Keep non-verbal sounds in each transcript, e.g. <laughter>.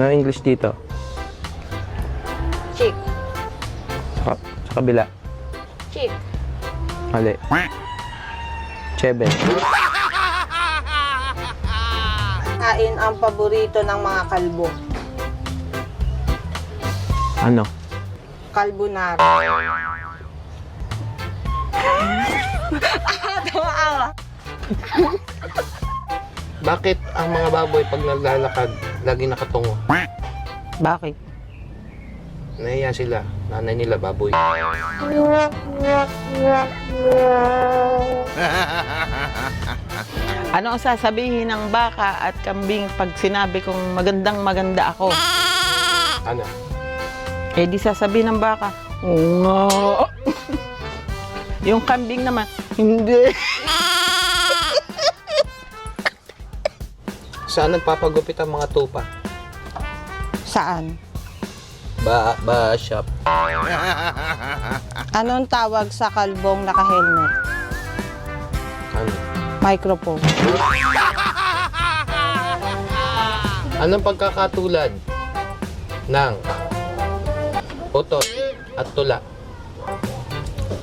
Ano English dito? Chick. Sa, sa kabila. Chick. Mali. Chebe. Kain ang paborito ng mga kalbo. Ano? Carbonara. <laughs> Tumawa. Bakit ang mga baboy pag naglalakad, lagi nakatungo? Bakit? Nahiya sila. Nanay nila baboy. <laughs> Ano ang sasabihin ng baka at kambing pag sinabi kong magandang maganda ako? Ano? Eh di sasabihin ng baka, oo nga. <laughs> Yung kambing naman, hindi. <laughs> Saan nagpapagupit ang mga tupa? Saan? Ba, ba, shop. <laughs> Anong tawag sa kalbong naka-helmet? Ano? Microphone. <laughs> Anong pagkakatulad ng utot at tula?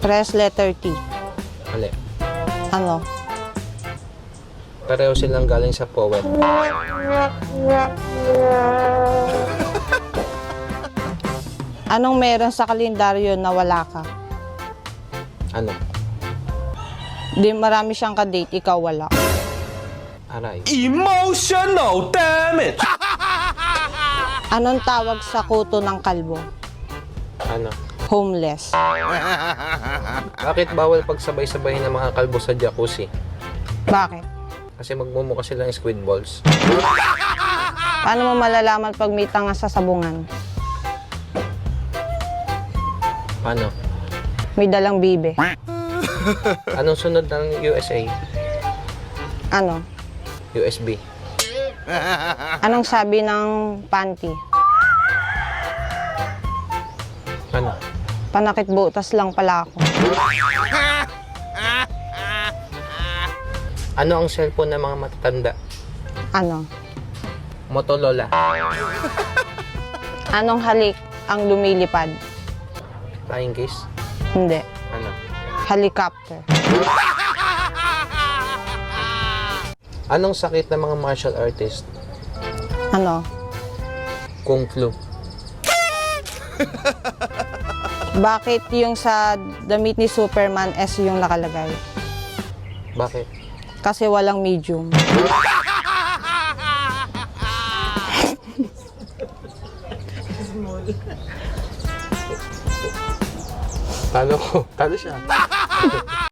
Press letter T. Mali. Ano? Pareho silang galing sa poet. Anong meron sa kalendaryo na wala ka? Ano? Di marami siyang ka-date, ikaw wala. Aray. Emotional damage! Anong tawag sa kuto ng kalbo? Ano? Homeless. Bakit bawal pagsabay-sabayin ng mga kalbo sa jacuzzi? Bakit? Kasi magmumuka silang squid balls. Paano mo malalaman pag may tanga sa sabungan? Paano? May dalang bibe. <laughs> Anong sunod ng USA? Ano? USB. Anong sabi ng panty? Ano? Panakit butas lang pala ako. <laughs> Ano ang cellphone ng mga matatanda? Ano? Motorola. <laughs> Anong halik ang lumilipad? Flying kiss. Hindi. Ano? Helicopter. <laughs> Anong sakit ng mga martial artist? Ano? Kung flu. <laughs> Bakit yung sa damit ni Superman S yung nakalagay? Bakit? Kasi walang medium. Talo ko. Talo siya. <laughs>